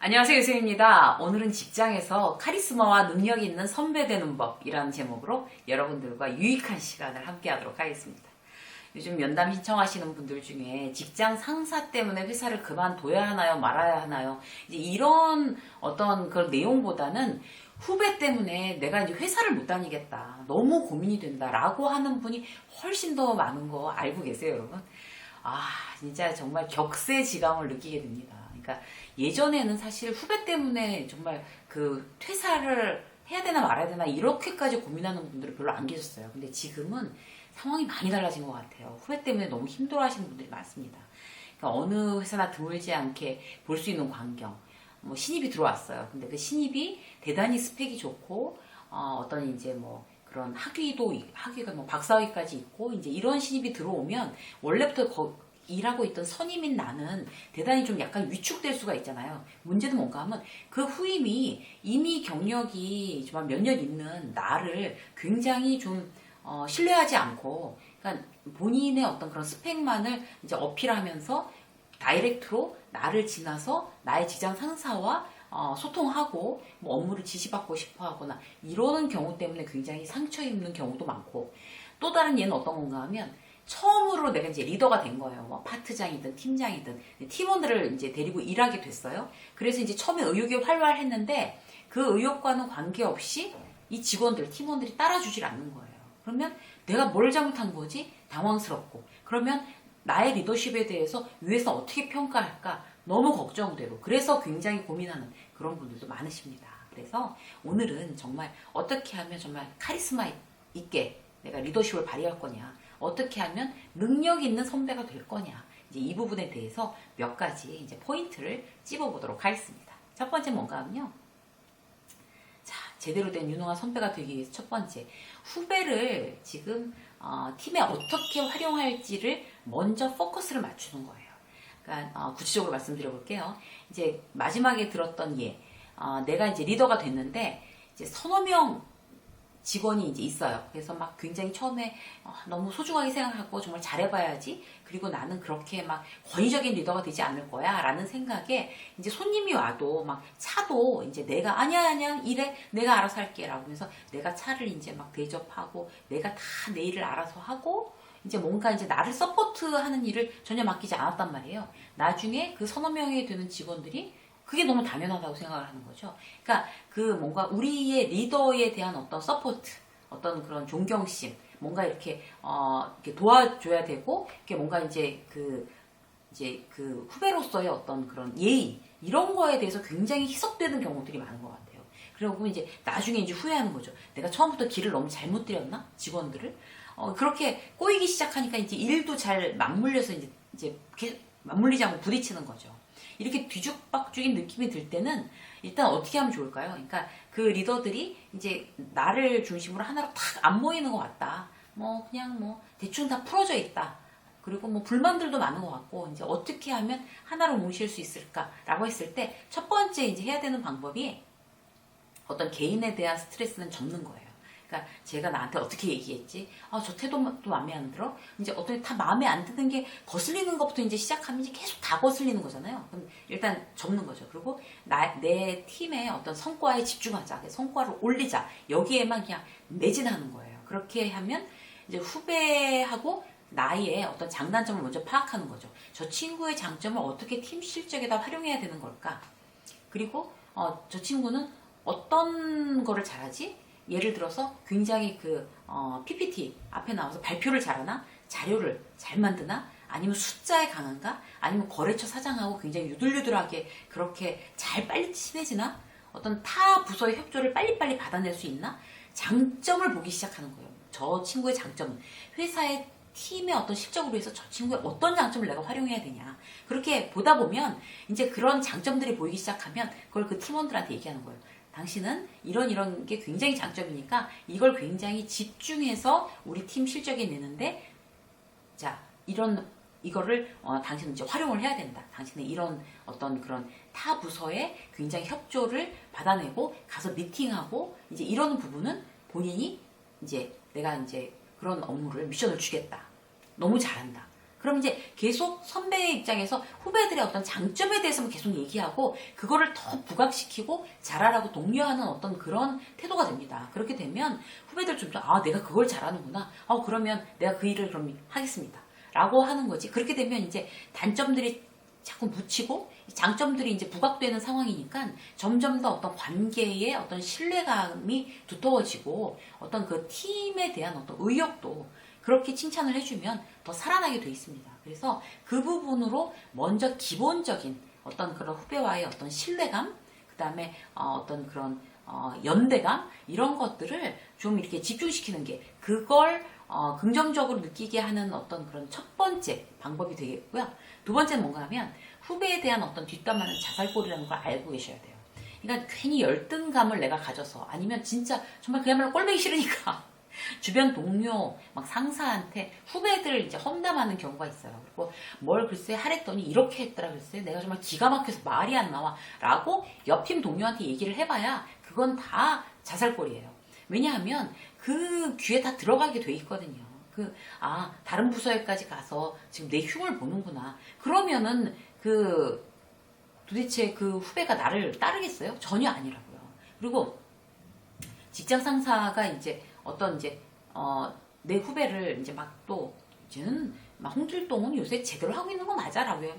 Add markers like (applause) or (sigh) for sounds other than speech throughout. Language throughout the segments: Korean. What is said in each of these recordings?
안녕하세요, 유승입니다. 오늘은 직장에서 카리스마와 능력이 있는 선배 되는 법이라는 제목으로 여러분들과 유익한 시간을 함께 하도록 하겠습니다. 요즘 면담 신청하시는 분들 중에 직장 상사 때문에 회사를 그만둬야 하나요, 말아야 하나요? 이제 이런 어떤 그런 내용보다는 후배 때문에 내가 이제 회사를 못 다니겠다. 너무 고민이 된다 라고 하는 분이 훨씬 더 많은 거 알고 계세요, 여러분? 아, 진짜 정말 격세지감을 느끼게 됩니다. 그러니까 예전에는 사실 후배 때문에 정말 그 퇴사를 해야 되나 말아야 되나 이렇게까지 고민하는 분들이 별로 안 계셨어요. 근데 지금은 상황이 많이 달라진 것 같아요. 후배 때문에 너무 힘들어 하시는 분들이 많습니다. 그러니까 어느 회사나 드물지 않게 볼 수 있는 광경. 뭐 신입이 들어왔어요. 근데 그 신입이 대단히 스펙이 좋고 어, 어떤 이제 뭐 그런 학위도 이- 학위가 뭐 박사학위까지 있고 이제 이런 신입이 들어오면 원래부터 거- 일하고 있던 선임인 나는 대단히 좀 약간 위축될 수가 있잖아요. 문제는 뭔가 하면 그 후임이 이미 경력이 정말 몇년 있는 나를 굉장히 좀 어, 신뢰하지 않고 그러니까 본인의 어떤 그런 스펙만을 이제 어필하면서 다이렉트로 나를 지나서 나의 직장 상사와 어, 소통하고 뭐 업무를 지시받고 싶어 하거나 이러는 경우 때문에 굉장히 상처 입는 경우도 많고 또 다른 예는 어떤 건가 하면 처음으로 내가 이제 리더가 된 거예요. 뭐 파트장이든 팀장이든 팀원들을 이제 데리고 일하게 됐어요. 그래서 이제 처음에 의욕이 활발했는데 그 의욕과는 관계없이 이 직원들, 팀원들이 따라주질 않는 거예요. 그러면 내가 뭘 잘못한 거지? 당황스럽고. 그러면 나의 리더십에 대해서 위에서 어떻게 평가할까? 너무 걱정되고. 그래서 굉장히 고민하는 그런 분들도 많으십니다. 그래서 오늘은 정말 어떻게 하면 정말 카리스마 있게 내가 리더십을 발휘할 거냐. 어떻게 하면 능력 있는 선배가 될 거냐. 이제 이 부분에 대해서 몇 가지 이제 포인트를 찝어보도록 하겠습니다. 첫 번째 뭔가 하면요. 자, 제대로 된 유능한 선배가 되기 위해서 첫 번째, 후배를 지금 어, 팀에 어떻게 활용할지를 먼저 포커스를 맞추는 거예요. 그러니까 어, 구체적으로 말씀드려 볼게요. 이제 마지막에 들었던 예, 어, 내가 이제 리더가 됐는데 이제 서너 명 직원이 이제 있어요. 그래서 막 굉장히 처음에 어, 너무 소중하게 생각하고 정말 잘해봐야지. 그리고 나는 그렇게 막 권위적인 리더가 되지 않을 거야. 라는 생각에 이제 손님이 와도 막 차도 이제 내가 아니야, 아니야, 이래. 내가 알아서 할게. 라고 하면서 내가 차를 이제 막 대접하고 내가 다 내 일을 알아서 하고 이제 뭔가 이제 나를 서포트하는 일을 전혀 맡기지 않았단 말이에요. 나중에 그 서너 명이 되는 직원들이 그게 너무 당연하다고 생각을 하는 거죠. 그러니까 그 뭔가 우리의 리더에 대한 어떤 서포트, 어떤 그런 존경심, 뭔가 이렇게 어 이렇게 도와줘야 되고 이게 뭔가 이제 그 이제 그 후배로서의 어떤 그런 예의 이런 거에 대해서 굉장히 희석되는 경우들이 많은 것 같아요. 그리고 이제 나중에 이제 후회하는 거죠. 내가 처음부터 길을 너무 잘못 들였나 직원들을 어, 그렇게 꼬이기 시작하니까 이제 일도 잘 맞물려서 이제 이제 맞물리지 않고 부딪히는 거죠. 이렇게 뒤죽박죽인 느낌이 들 때는 일단 어떻게 하면 좋을까요? 그러니까 그 리더들이 이제 나를 중심으로 하나로 탁 안 모이는 것 같다. 뭐 그냥 뭐 대충 다 풀어져 있다. 그리고 뭐 불만들도 많은 것 같고 이제 어떻게 하면 하나로 모실 수 있을까라고 했을 때 첫 번째 이제 해야 되는 방법이 어떤 개인에 대한 스트레스는 접는 거예요. 그러니까 제가 나한테 어떻게 얘기했지? 아, 저 태도도 마음에 안 들어? 이제 어떻게 다 마음에 안 드는 게 거슬리는 것부터 이제 시작하면 이제 계속 다 거슬리는 거잖아요. 그럼 일단 접는 거죠. 그리고 나, 내 팀의 어떤 성과에 집중하자. 그 성과를 올리자. 여기에만 그냥 매진하는 거예요. 그렇게 하면 이제 후배하고 나의 어떤 장단점을 먼저 파악하는 거죠. 저 친구의 장점을 어떻게 팀 실적에다 활용해야 되는 걸까? 그리고 어, 저 친구는 어떤 거를 잘하지? 예를 들어서 굉장히 그 어, PPT 앞에 나와서 발표를 잘하나? 자료를 잘 만드나? 아니면 숫자에 강한가? 아니면 거래처 사장하고 굉장히 유들유들하게 그렇게 잘 빨리 친해지나? 어떤 타 부서의 협조를 빨리빨리 받아낼 수 있나? 장점을 보기 시작하는 거예요. 저 친구의 장점은 회사의 팀의 어떤 실적으로 해서 저 친구의 어떤 장점을 내가 활용해야 되냐. 그렇게 보다 보면 이제 그런 장점들이 보이기 시작하면 그걸 그 팀원들한테 얘기하는 거예요. 당신은 이런 이런 게 굉장히 장점이니까 이걸 굉장히 집중해서 우리 팀 실적에 내는데 자 이런 이거를 어, 당신은 이제 활용을 해야 된다. 당신은 이런 어떤 그런 타 부서에 굉장히 협조를 받아내고 가서 미팅하고 이제 이런 부분은 본인이 이제 내가 이제 그런 업무를 미션을 주겠다. 너무 잘한다. 그럼 이제 계속 선배의 입장에서 후배들의 어떤 장점에 대해서만 계속 얘기하고 그거를 더 부각시키고 잘하라고 독려하는 어떤 그런 태도가 됩니다. 그렇게 되면 후배들 좀 아 내가 그걸 잘하는구나. 어 그러면 내가 그 일을 그럼 하겠습니다. 라고 하는 거지. 그렇게 되면 이제 단점들이 자꾸 묻히고 이 장점들이 이제 부각되는 상황이니까 점점 더 어떤 관계의 어떤 신뢰감이 두터워지고 어떤 그 팀에 대한 어떤 의욕도 그렇게 칭찬을 해주면 더 살아나게 돼 있습니다. 그래서 그 부분으로 먼저 기본적인 어떤 그런 후배와의 어떤 신뢰감, 그 다음에 어, 떤 그런 어, 연대감 이런 것들을 좀 이렇게 집중시키는 게 그걸 어, 긍정적으로 느끼게 하는 어떤 그런 첫 번째 방법이 되겠고요. 두 번째는 뭔가 하면 후배에 대한 어떤 뒷담화는 자살골이라는 걸 알고 계셔야 돼요. 그러니까 괜히 열등감을 내가 가져서 아니면 진짜 정말 그야말로 꼴보기 싫으니까 주변 동료, 막 상사한테 후배들 이제 험담하는 경우가 있어요. 그리고 뭘 글쎄 하랬더니 이렇게 했더라 글쎄 내가 정말 기가 막혀서 말이 안 나와 라고 옆팀 동료한테 얘기를 해봐야 그건 다 자살골이에요. 왜냐하면 그 귀에 다 들어가게 돼 있거든요. 그, 아, 다른 부서에까지 가서 지금 내 흉을 보는구나. 그러면은 그 도대체 그 후배가 나를 따르겠어요? 전혀 아니라고요. 그리고 직장 상사가 이제 어떤 이제 어, 내 후배를 이제 막 또 이제는 막 홍길동은 요새 제대로 하고 있는 거 맞아라고 해요.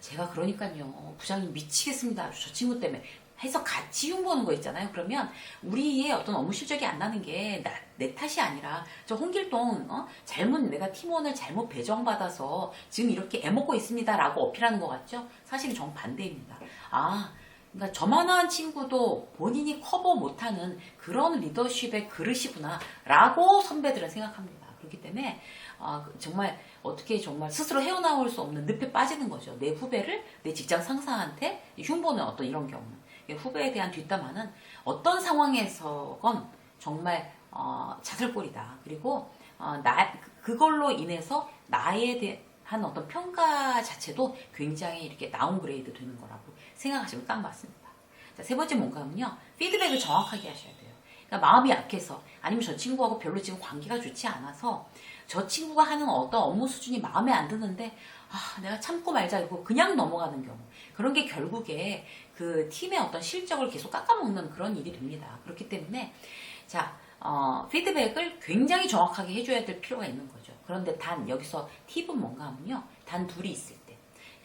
제가 그러니까요 부장님 미치겠습니다. 저 친구 때문에 해서 같이 흉보는 거 있잖아요. 그러면 우리의 어떤 업무 실적이 안 나는 게 내 탓이 아니라 저 홍길동 어? 잘못 내가 팀원을 잘못 배정받아서 지금 이렇게 애먹고 있습니다라고 어필하는 것 같죠? 사실은 정반대입니다. 아 그러니까 저만한 친구도 본인이 커버 못하는 그런 리더십의 그릇이구나 라고 선배들은 생각합니다. 그렇기 때문에 아, 정말 어떻게 정말 스스로 헤어나올 수 없는 늪에 빠지는 거죠. 내 후배를 내 직장 상사한테 흉보는 어떤 이런 경우는 후배에 대한 뒷담화는 어떤 상황에서건 정말 어, 자살골이다. 그리고 어, 나 그걸로 인해서 나에 대한 어떤 평가 자체도 굉장히 이렇게 다운그레이드 되는 거라고 생각하시면 딱 맞습니다. 자, 세 번째 뭔가 하면요. 피드백을 정확하게 하셔야 돼요. 그러니까 마음이 약해서 아니면 저 친구하고 별로 지금 관계가 좋지 않아서 저 친구가 하는 어떤 업무 수준이 마음에 안 드는데 아, 내가 참고 말자 이거 그냥 넘어가는 경우 그런 게 결국에 그 팀의 어떤 실적을 계속 깎아먹는 그런 일이 됩니다. 그렇기 때문에 자 어, 피드백을 굉장히 정확하게 해줘야 될 필요가 있는 거죠. 그런데 단 여기서 팁은 뭔가 하면요. 단 둘이 때.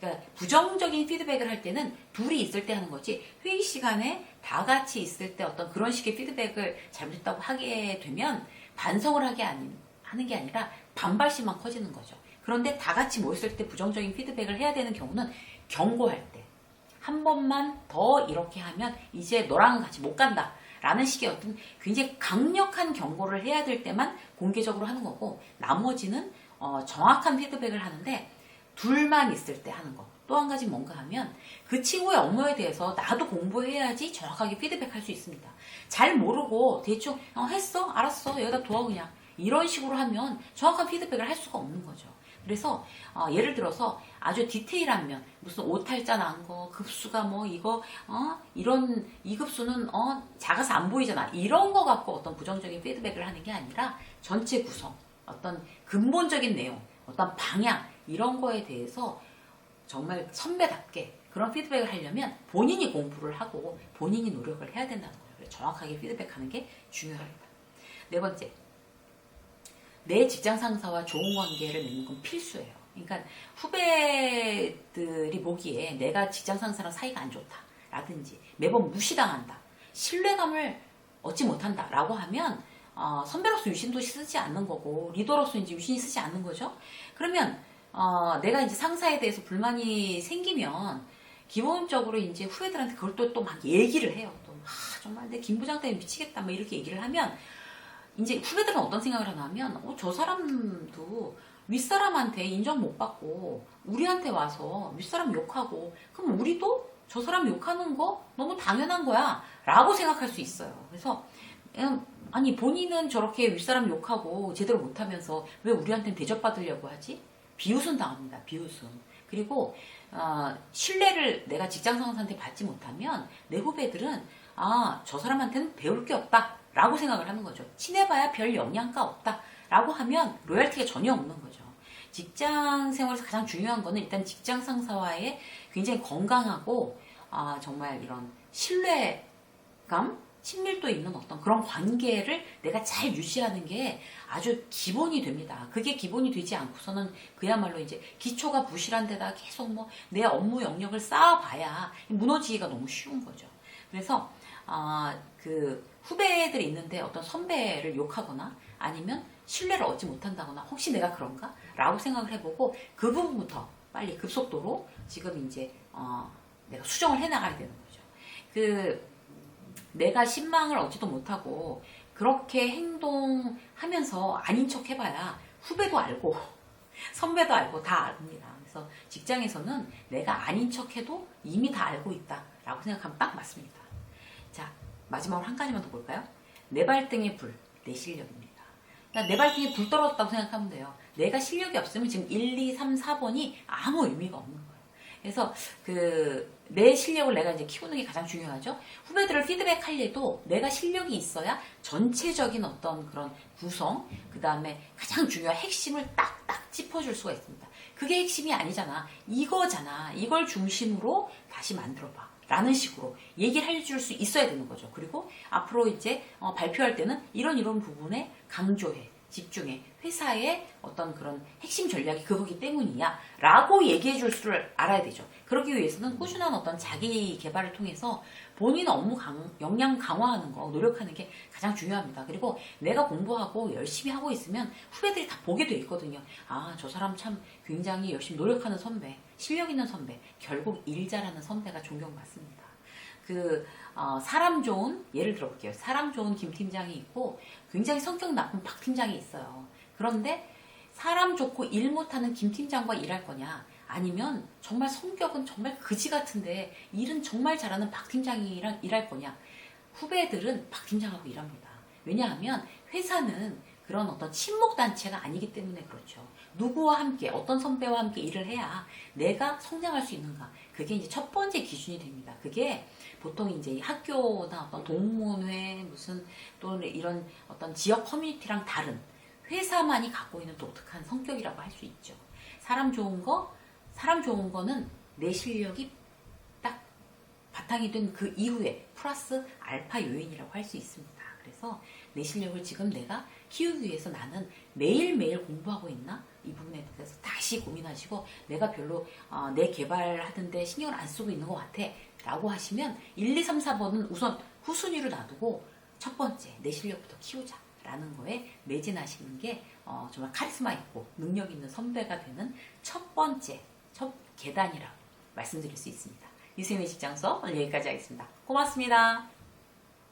그러니까 부정적인 피드백을 할 때는 둘이 있을 때 하는 거지 회의 시간에 다 같이 있을 때 어떤 그런 식의 피드백을 잘못했다고 하게 되면 반성을 하게 아니, 하는 게 아니라 반발심만 커지는 거죠. 그런데 다 같이 모였을 때 부정적인 피드백을 해야 되는 경우는 경고할 때. 한 번만 더 이렇게 하면 이제 너랑 같이 못 간다. 라는 식의 어떤 굉장히 강력한 경고를 해야 될 때만 공개적으로 하는 거고 나머지는 어, 정확한 피드백을 하는데 둘만 있을 때 하는 거. 또 한 가지 뭔가 하면 그 친구의 업무에 대해서 나도 공부해야지 정확하게 피드백할 수 있습니다. 잘 모르고 대충 어, 했어? 알았어. 여기다 둬 그냥. 이런 식으로 하면 정확한 피드백을 할 수가 없는 거죠. 그래서 어, 예를 들어서 아주 디테일한 면 무슨 오탈자 난 거 급수가 뭐 이거 어 이런 이 급수는 어 작아서 안 보이잖아 이런 거 갖고 어떤 부정적인 피드백을 하는 게 아니라 전체 구성 어떤 근본적인 내용 어떤 방향 이런 거에 대해서 정말 선배답게 그런 피드백을 하려면 본인이 공부를 하고 본인이 노력을 해야 된다는 거예요. 정확하게 피드백하는 게 중요합니다. 네 번째, 내 직장 상사와 좋은 관계를 맺는 건 필수예요. 그러니까 후배들이 보기에 내가 직장 상사랑 사이가 안 좋다. 라든지 매번 무시당한다. 신뢰감을 얻지 못한다. 라고 하면 어, 선배로서 유신도 쓰지 않는 거고 리더로서 이제 유신이 쓰지 않는 거죠. 그러면 어, 내가 이제 상사에 대해서 불만이 생기면 기본적으로 이제 후배들한테 그걸 또 또 막 얘기를 해요. 또 아, 정말 내 김 부장 때문에 미치겠다. 막 이렇게 얘기를 하면 이제 후배들은 어떤 생각을 하냐면 어, 저 사람도 윗사람한테 인정 못 받고 우리한테 와서 윗사람 욕하고 그럼 우리도 저 사람 욕하는 거 너무 당연한 거야 라고 생각할 수 있어요. 그래서 그냥 아니 본인은 저렇게 윗사람 욕하고 제대로 못하면서 왜 우리한테는 대접받으려고 하지? 비웃음 당합니다. 비웃음. 그리고 어, 신뢰를 내가 직장 상사한테 받지 못하면 내 후배들은 아 저 사람한테는 배울 게 없다 라고 생각을 하는 거죠. 친해봐야 별 영향가 없다 라고 하면 로열티가 전혀 없는 거죠. 직장 생활에서 가장 중요한 거는 일단 직장 상사와의 굉장히 건강하고 아, 정말 이런 신뢰감, 친밀도 있는 어떤 그런 관계를 내가 잘 유지하는 게 아주 기본이 됩니다. 그게 기본이 되지 않고서는 그야말로 이제 기초가 부실한 데다 계속 뭐 내 업무 영역을 쌓아봐야 무너지기가 너무 쉬운 거죠. 그래서 아, 그 후배들이 있는데 어떤 선배를 욕하거나 아니면 신뢰를 얻지 못한다거나 혹시 내가 그런가? 라고 생각을 해보고 그 부분부터 빨리 급속도로 지금 이제 어, 내가 수정을 해나가야 되는 거죠. 그 내가 신망을 얻지도 못하고 그렇게 행동하면서 아닌 척 해봐야 후배도 알고 (laughs) 선배도 알고 다 압니다. 그래서 직장에서는 내가 아닌 척 해도 이미 다 알고 있다 라고 생각하면 딱 맞습니다. 자, 마지막으로 한 가지만 더 볼까요? 내 발등에 불, 내 실력입니다. 그러니까 내 발등에 불 떨어졌다고 생각하면 돼요. 내가 실력이 없으면 지금 1, 2, 3, 4번이 아무 의미가 없는 거예요. 그래서 그 내 실력을 내가 이제 키우는 게 가장 중요하죠. 후배들을 피드백할 때도 내가 실력이 있어야 전체적인 어떤 그런 구성, 그 다음에 가장 중요한 핵심을 딱딱 짚어줄 수가 있습니다. 그게 핵심이 아니잖아. 이거잖아. 이걸 중심으로 다시 만들어봐. 라는 식으로 얘기를 해줄 수 있어야 되는 거죠. 그리고 앞으로 이제 어, 발표할 때는 이런 이런 부분에 강조해, 집중해. 회사의 어떤 그런 핵심 전략이 그거기 때문이야. 라고 얘기해 줄 수를 알아야 되죠. 그러기 위해서는 꾸준한 어떤 자기 개발을 통해서 본인 업무 강, 역량 강화하는 거, 노력하는 게 가장 중요합니다. 그리고 내가 공부하고 열심히 하고 있으면 후배들이 다 보게 돼 있거든요. 아, 저 사람 참 굉장히 열심히 노력하는 선배, 실력 있는 선배, 결국 일 잘하는 선배가 존경받습니다. 그 어, 사람 좋은 예를 들어볼게요. 사람 좋은 김 팀장이 있고 굉장히 성격 나쁜 박 팀장이 있어요. 그런데 사람 좋고 일 못하는 김 팀장과 일할 거냐? 아니면 정말 성격은 정말 그지 같은데 일은 정말 잘하는 박 팀장이랑 일할 거냐? 후배들은 박 팀장하고 일합니다. 왜냐하면 회사는 그런 어떤 친목 단체가 아니기 때문에 그렇죠. 누구와 함께 어떤 선배와 함께 일을 해야 내가 성장할 수 있는가? 그게 이제 첫 번째 기준이 됩니다. 그게 보통 이제 학교나 어떤 동문회 무슨 또는 이런 어떤 지역 커뮤니티랑 다른 회사만이 갖고 있는 독특한 성격이라고 할 수 있죠. 사람 좋은 거, 사람 좋은 거는 내 실력이 딱 바탕이 된 그 이후에 플러스 알파 요인이라고 할 수 있습니다. 그래서 내 실력을 지금 내가 키우기 위해서 나는 매일매일 공부하고 있나? 이 부분에 대해서 다시 고민하시고 내가 별로 어, 내 개발하는데 신경을 안 쓰고 있는 것 같아 라고 하시면 1, 2, 3, 4번은 우선 후순위로 놔두고 첫 번째 내 실력부터 키우자 라는 거에 매진하시는 게 어, 정말 카리스마 있고 능력 있는 선배가 되는 첫 번째 첫 계단이라고 말씀드릴 수 있습니다. 유세민 직장서 오늘 여기까지 하겠습니다. 고맙습니다.